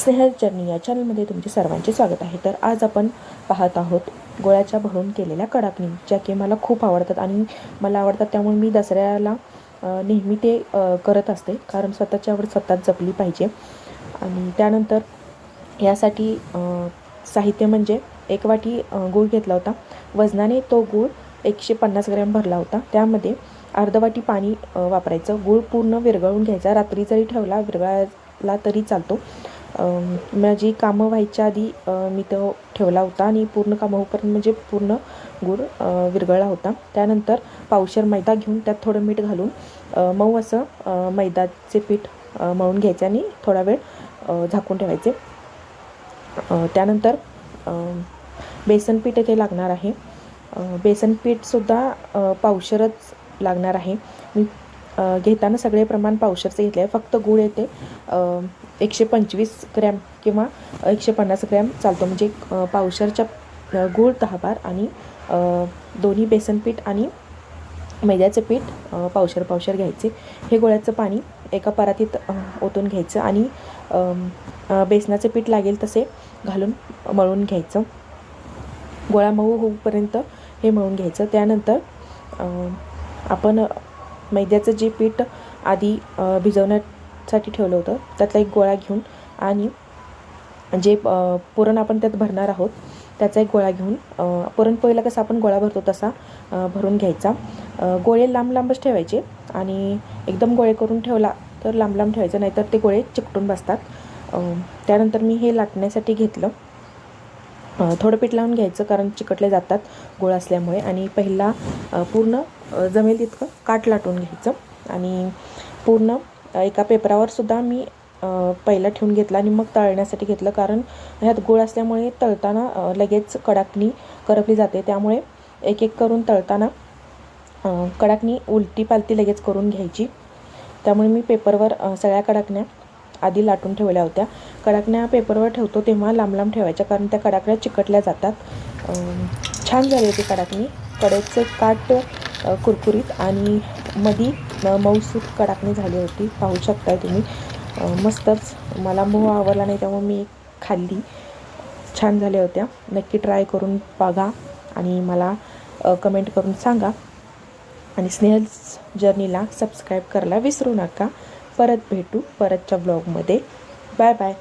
Snehal journey या चॅनलमध्ये तुमचे सर्वांचे स्वागत आहे. तर आज आपण पाहत आहोत गोळ्याच्या भरून केलेल्या कडाकणी ज्या की मला खूप आवडतात आणि मला आवडतात त्यामुळे मी दसऱ्याला नेहमी ते करत असते. कारण स्वतःची आवड स्वतःच जपली पाहिजे. आणि त्यानंतर यासाठी साहित्य म्हणजे एक वाटी गूळ घेतला होता. वजनाने तो गूळ एकशे पन्नास ग्रॅम भरला होता. त्यामध्ये अर्धवाटी पाणी वापरायचं. गूळ पूर्ण विरघळून घ्यायचा. रात्री जरी ठेवला विरघळायला तरी चालतो. माझी कामं व्हायच्या आधी मी तो ठेवला होता आणि पूर्ण कामं होईपर्यंत म्हणजे पूर्ण गूळ विरघळला होता. त्यानंतर पावशर मैदा घेऊन त्यात थोडं मीठ घालून मऊ असं मैदाचे पीठ मळून घ्यायचे आणि थोडा वेळ झाकून ठेवायचे. त्यानंतर बेसन पीठ येथे लागणार आहे. बेसन पीठसुद्धा पावशरच लागणार आहे. मी घेताना सगळे प्रमाण पावशरचं घेतले आहे फक्त गूळ येते एकशे पंचवीस ग्रॅम किंवा एकशे पन्नास ग्रॅम चालतो. म्हणजे पावशरच्या गूळ दहा बार आणि दोन्ही बेसन पीठ आणि मैद्याचं पीठ पावशर पावशर घ्यायचे. हे गोळ्याचं पाणी एका परातीत ओतून घ्यायचं आणि बेसनाचं पीठ लागेल तसे घालून मळून घ्यायचं. गोळा मऊ होऊपर्यंत हे मळून घ्यायचं. त्यानंतर आपण मैद्याचं जे पीठ आधी भिजवण्यासाठी ठेवलं होतं त्यातला एक गोळा घेऊन आणि जे पुरण आपण त्यात भरणार आहोत त्याचा एक गोळा घेऊन पुरणपोळीला कसा आपण गोळा भरतो तसा भरून घ्यायचा. गोळे लांब लांबच ठेवायचे आणि एकदम गोळे करून ठेवला तर लांब लांब ठेवायचं नाहीतर ते गोळे चिकटून बसतात. त्यानंतर मी हे लाटण्यासाठी घेतलं. थोडं पीठ लावून घ्यायचं कारण चिकटले जातात गोळ असल्यामुळे. आणि पहिला पूर्ण जमेल तितकं काठ लाटून घ्यायचं. आणि पूर्ण एका पेपरावरसुद्धा मी पहिला ठेवून घेतला आणि मग तळण्यासाठी घेतलं. कारण ह्यात गोळ असल्यामुळे तळताना लगेच कडाकणी करपली जाते. त्यामुळे एक एक करून तळताना कडाकणी उलटी पालती लगेच करून घ्यायची. त्यामुळे मी पेपरवर सगळ्या कडाकण्या आधी लाटून ठेवल्या होत्या. कडाकण्या पेपरवर ठेवतो तेव्हा लांब लांब ठेवायच्या कारण त्या कडाकण्या चिकटल्या जातात. छान झाली होती कडाकणी. कड्याचं काट कुरकुरीत आणि मधी मऊसूत कडाकणी झाली होती. पाहू शकताय तुम्ही. मस्तच. मला मोह आवडला नाही त्यामुळे मी खाल्ली. छान झाल्या होत्या. नक्की ट्राय करून बघा आणि मला कमेंट करून सांगा. आणि स्नेहल्स जर्नीला सबस्क्राईब करायला विसरू नका. परत भेटू परतच्या ब्लॉगमध्ये बाय बाय